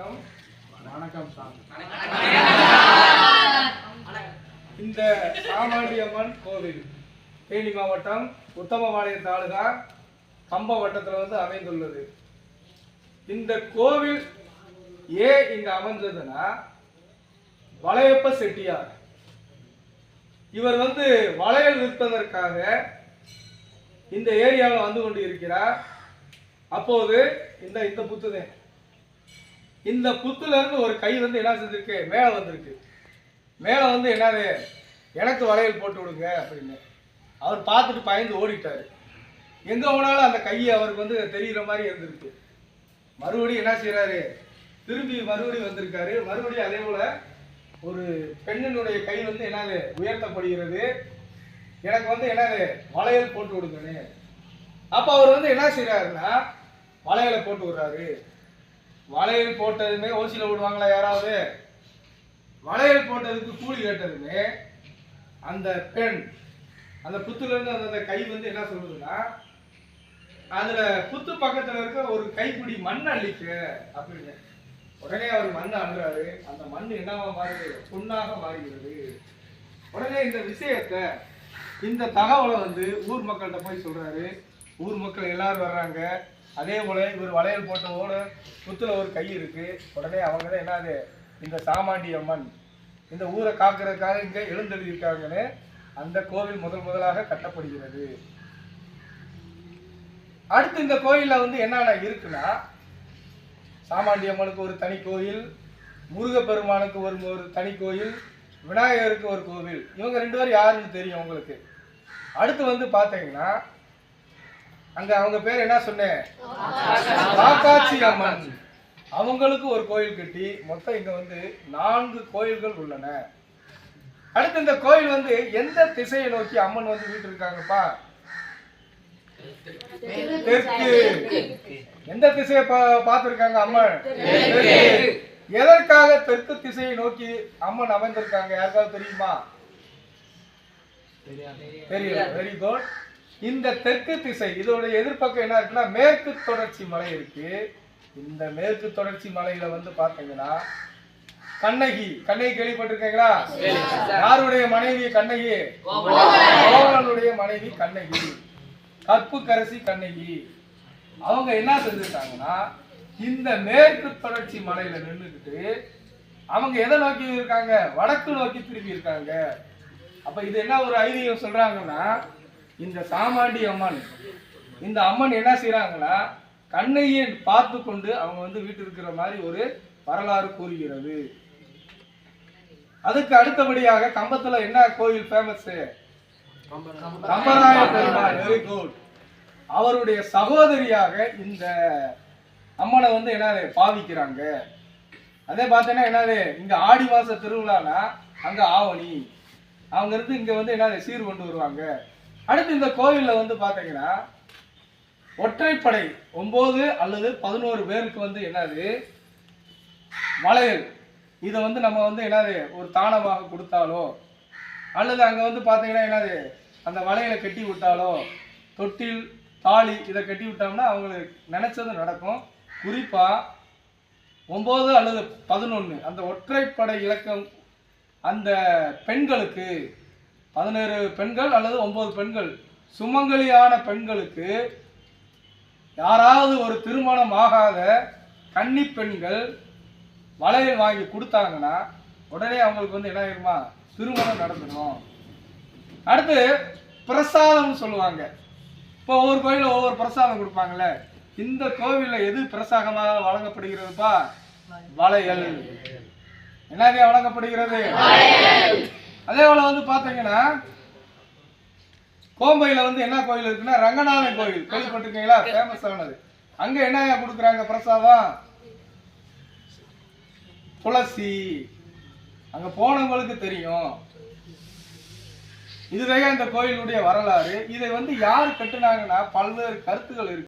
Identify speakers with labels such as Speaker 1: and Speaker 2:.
Speaker 1: வணக்கம். வணக்கம் சாமி. இந்த சாமாண்டியம்மன் கோவில் தேனி மாவட்டம் உத்தமபாளையம் தாலுகா கம்ப வட்டத்தில் வந்து அமைந்துள்ளது. இந்த கோவில் ஏன் இங்க அமைஞ்சதுன்னா வளையப்ப செட்டியார். இவர் வந்து வளையல் விற்பதற்காக இந்த ஏரியாவில் வந்து கொண்டு இருக்கிறார் அப்போது இந்த இந்த புத்துதான் இந்த புத்துல இருந்து ஒரு கை வந்து என்ன செஞ்சிருக்கு? மேலே வந்திருக்கு. மேலே வந்து என்னது? எனக்கு வளையல் போட்டு விடுங்க அப்படின்னு. அவர் பார்த்துட்டு பயந்து ஓடிட்டாரு. எங்கே போனாலும் அந்த கையை அவருக்கு வந்து தெரிகிற மாதிரி இருந்திருக்கு. மறுபடியும் என்ன செய்கிறாரு திரும்பி மறுபடியும் வந்திருக்காரு. மறுபடியும் அதே போல் ஒரு பெண்ணினுடைய கை வந்து என்னது? உயர்த்தப்படுகிறது. எனக்கு வந்து என்னது? வளையல் போட்டு விடுங்கன்னு. அப்போ அவர் வந்து என்ன செய்கிறாருன்னா வளையலை போட்டு விடுறாரு. வளையல் போட்டதுமே ஓசியில் விடுவாங்களா யாராவது? வளையல் போட்டதுக்கு கூலி கேட்டதுமே அந்த பெண் அந்த புத்துலேருந்து அந்த அந்த கை வந்து என்ன சொல்லுதுன்னா அதில் புத்து பக்கத்தில் இருக்க ஒரு கைப்பிடி மண் அள்ளிக்க அப்படின்னு. உடனே அவர் மண் அள்ளுறாரு. அந்த மண் என்னவா மாறுது? பொண்ணாக மாறுகிறது. உடனே இந்த விஷயத்தை இந்த தகவலை வந்து ஊர் மக்கள்கிட்ட போய் சொல்கிறாரு ஊர் மக்கள் எல்லாரும் வர்றாங்க. அதே போல இவர் வளையல் போட்டவோட புத்துல ஒரு கை இருக்கு. உடனே அவங்க தான் என்னது? இந்த சாமாண்டி அம்மன் இந்த ஊரை காக்கிறதுக்காக இங்க எழுந்தெழுதியிருக்காங்கன்னு அந்த கோவில் முதல் முதலாக கட்டப்படுகிறது. அடுத்து இந்த கோயில்ல வந்து என்னென்ன இருக்குன்னா சாமாண்டி அம்மனுக்கு ஒரு தனி கோயில் முருகப்பெருமானுக்கு ஒரு ஒரு தனி கோயில் விநாயகருக்கு ஒரு கோவில். இவங்க ரெண்டு பேரும் யாருன்னு தெரியும் உங்களுக்கு? அடுத்து வந்து பார்த்தீங்கன்னா அங்க அவங்க பேர் என்ன சொன்னேன் காக்காட்சி அம்மன். அவங்களுக்கு ஒரு கோயில் கட்டி மொத்தம் இங்க வந்து நான்கு கோயில்கள் உள்ளன. அடுத்து இந்த கோயில் வந்து எந்த திசையை நோக்கி அம்மன் வந்து வீட்டு இருக்காங்கப்பா தெற்கு. எந்த திசையை பார்த்திருக்காங்க அம்மன்? தெற்கு. எதற்காக தெற்கு திசையை நோக்கி அம்மன் அமைந்திருக்காங்க? யாருக்காவது தெரியுமா? தெரியல வெரி குட் இந்த தெற்கு திசை இதோட எதிர்ப்பக்கம் என்ன இருக்குன்னா மேற்கு தொடர்ச்சி மலை இருக்கு. இந்த மேற்கு தொடர்ச்சி மலையில வந்து பாத்தீங்கன்னா கண்ணகி கண்ணகி கேள்விப்பட்டிருக்கீங்களா? யாருடைய மனைவி கண்ணகி? கோவலனுடைய. மனைவி கண்ணகி. கற்புக்கரசி கண்ணகி. அவங்க என்ன செஞ்சிருக்காங்கன்னா இந்த மேற்கு தொடர்ச்சி மலையில நின்றுக்கிட்டு அவங்க எதை நோக்கி இருக்காங்க? வடக்கு நோக்கி திரும்பி இருக்காங்க. அப்ப இது என்ன ஒரு ஐதீகம் சொல்றாங்கன்னா இந்த சாமாண்டி அம்மன் இந்த அம்மன் என்ன செய்கிறாங்கன்னா கண்ணையை பார்த்து கொண்டு அவங்க வந்து வீட்டு இருக்கிற மாதிரி ஒரு வரலாறு கூறுகிறது. அதுக்கு அடுத்தபடியாக கம்பத்துல என்ன கோயில் famous Kambaraya Perumal. Very good அவருடைய சகோதரியாக இந்த அம்மனை வந்து என்னது பாவிக்கிறாங்க. அதே பார்த்தீங்கன்னா என்னது இங்கே ஆடி மாத திருவிழானா அங்கே ஆவணி. அவங்க இருந்து இங்கே வந்து என்னது சீர் கொண்டு வருவாங்க. அடுத்து இந்த கோவிலில் வந்து பார்த்தீங்கன்னா ஒற்றைப்படை ஒம்பது அல்லது பதினோரு பேருக்கு வந்து என்னது? வளையல் இதை வந்து நம்ம வந்து என்னது? ஒரு தானமாக கொடுத்தாலோ அல்லது அங்கே வந்து பார்த்தீங்கன்னா என்னது? அந்த வளையலை கட்டி விட்டாலோ தொட்டில் தாலி இதை கட்டி விட்டோம்னா அவங்களுக்கு நினச்சது நடக்கும். குறிப்பாக ஒம்பது அல்லது பதினொன்று அந்த ஒற்றைப்படை இலக்கம் அந்த பெண்களுக்கு பதினேழு பெண்கள் அல்லது ஒன்பது பெண்கள். சுமங்கலியான பெண்களுக்கு யாராவது ஒரு திருமணம் ஆகாத கன்னி பெண்கள் வளையல் வாங்கி கொடுத்தாங்கன்னா உடனே அவங்களுக்கு வந்து என்ன ஆயிருமா? திருமணம் நடந்துடும் அடுத்து பிரசாதம்னு சொல்லுவாங்க. இப்போ ஒவ்வொரு கோயிலில் ஒவ்வொரு பிரசாதம் கொடுப்பாங்கல்ல. இந்த கோவிலில் எது பிரசாதமாக வழங்கப்படுகிறதுப்பா? வளையல். என்னது வழங்கப்படுகிறது? அதே போல வந்து பாத்தீங்கன்னா கோம்பையில வந்து என்ன கோயில் இருக்குன்னா ரங்கநாதன் கோயில். கேள்விப்பட்டிருக்கீங்களா? ஃபேமஸ் ஆனது அங்க என்ன கொடுக்குறாங்க பிரசாதம்? துளசி. அங்க போனவங்களுக்கு தெரியும். இதுவே இந்த கோயிலுடைய வரலாறு. இதை வந்து யார் கட்டுனாங்கன்னா பல்வேறு கருத்துக்கள் இருக்கு.